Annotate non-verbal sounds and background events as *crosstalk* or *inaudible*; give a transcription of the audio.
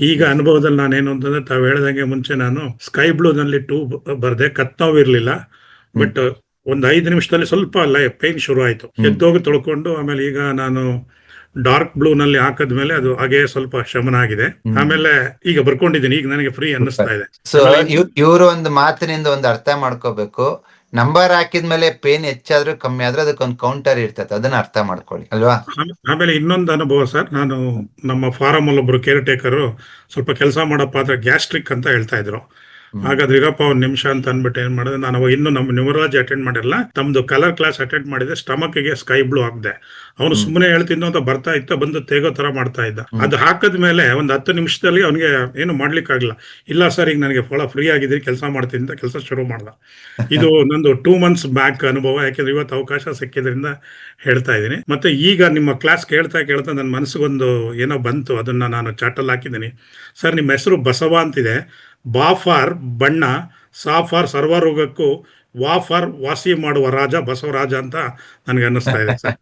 ಈಗ ಅನುಭವದಲ್ಲಿ ನಾನೇನು ಅಂತಂದ್ರೆ ತಾವು ಹೇಳ್ದಂಗೆ ಮುಂಚೆ ನಾನು ಸ್ಕೈ ಬ್ಲೂ ನಲ್ಲಿ ಟೂ ಬರ್ದೆ ಕತ್ನೋವು ಇರ್ಲಿಲ್ಲ ಬಟ್ ಒಂದ್ ಐದು ನಿಮಿಷದಲ್ಲಿ ಸ್ವಲ್ಪ ಪೇನ್ ಶುರು ಆಯ್ತು. ಎದ್ದೋಗಿ ತೊಳ್ಕೊಂಡು ಆಮೇಲೆ ಈಗ ನಾನು ಡಾರ್ಕ್ ಬ್ಲೂ ನಲ್ಲಿ ಹಾಕದ್ಮೇಲೆ ಅದು ಹಾಗೆ ಸ್ವಲ್ಪ ಶಮನ ಆಗಿದೆ. ಆಮೇಲೆ ಈಗ ಬರ್ಕೊಂಡಿದ್ದೀನಿ ಈಗ ನನಗೆ ಫ್ರೀ ಅನ್ನಿಸ್ತಾ ಇದೆ. ಇವರು ಒಂದು ಮಾತಿನಿಂದ ಒಂದು ಅರ್ಥ ಮಾಡ್ಕೋಬೇಕು. ನಂಬರ್ ಹಾಕಿದ್ಮೇಲೆ ಪೇನ್ ಹೆಚ್ಚಾದ್ರೂ ಕಮ್ಮಿ ಆದ್ರೆ ಅದಕ್ಕೊಂದು ಕೌಂಟರ್ ಇರ್ತದೆ ಅದನ್ನ ಅರ್ಥ ಮಾಡ್ಕೊಳ್ಳಿ, ಅಲ್ವಾ ಆಮೇಲೆ ಇನ್ನೊಂದು ಅನುಭವ ಸರ್, ನಾನು ನಮ್ಮ ಫಾರಂ ಅಲ್ಲಿ ಒಬ್ರು ಕೇರ್ ಟೇಕರ್ ಸ್ವಲ್ಪ ಕೆಲಸ ಮಾಡೋ ಪಾತ್ರ ಗ್ಯಾಸ್ಟ್ರಿಕ್ ಅಂತ ಹೇಳ್ತಾ ಇದ್ರು. ಹಾಗಾದ್ರೆ ಈಗಪ್ಪ ಒಂದ್ ನಿಮಿಷ ಅಂತ ಅಂದ್ಬಿಟ್ಟು ಏನ್ ಮಾಡಿದೆ? ನಾನು ಅವಾಗ ಇನ್ನು ನಮ್ಮ ನ್ಯೂಮರಾಲಜಿ ಅಟೆಂಡ್ ಮಾಡಿರಲ್ಲ ತಮ್ದು ಕಲರ್ ಕ್ಲಾಸ್ ಅಟೆಂಡ್ ಮಾಡಿದೆ. ಸ್ಟಮಕ್ಗೆ ಸ್ಕೈ ಬ್ಲೂ ಹಾಕ್ದೆ ಅವನು ಸುಮ್ಮನೆ ಹೇಳ್ತಿದ್ನು ಅಂತ ಬರ್ತಾ ಇತ್ತ ಬಂದು ತೇಗೋ ತರ ಮಾಡ್ತಾ ಇದ್ದ. ಅದು ಹಾಕದ ಮೇಲೆ ಒಂದ್ ಹತ್ತು ನಿಮಿಷದಲ್ಲಿ ಅವನಿಗೆ ಏನು ಮಾಡ್ಲಿಕ್ಕೆ ಆಗಲ್ಲ ಇಲ್ಲ ಸರ್ ಈಗ ನನಗೆ ಫೋಳ ಫ್ರೀ ಆಗಿದ್ರೆ ಕೆಲಸ ಮಾಡ್ತೀನಿ ಅಂತ ಕೆಲಸ ಶುರು ಮಾಡ್ದ. *laughs* ಇದು ನಂದು ಟೂ ಮಂತ್ಸ್ ಬ್ಯಾಕ್ ಅನುಭವ ಯಾಕೆಂದ್ರೆ ಇವತ್ತು ಅವಕಾಶ ಸಿಕ್ಕಿದ್ರಿಂದ ಹೇಳ್ತಾ ಇದ್ದೀನಿ. ಮತ್ತೆ ಈಗ ನಿಮ್ಮ ಕ್ಲಾಸ್ ಕೇಳ್ತಾ ಕೇಳ್ತಾ ನನ್ನ ಮನಸ್ಸಿಗೊಂದು ಏನೋ ಬಂತು. ಅದನ್ನ ನಾನು ಚಾಟಲ್ಲಿ ಹಾಕಿದ್ದೀನಿ. ಸರ್ ನಿಮ್ಮ ಹೆಸರು ಬಸವ ಅಂತಿದೆ. ಬಾ ಫಾರ್ ಬಣ್ಣ ಸಾ ಫಾರ್ ಸರ್ವರೋಗಕ್ಕೂ ವಾ ಫಾರ್ ವಾಸಿ ಮಾಡುವ ರಾಜ ಬಸವರಾಜ ಅಂತ ನನಗೆ ಅನ್ನಿಸ್ತಾ ಇದೆ ಸರ್.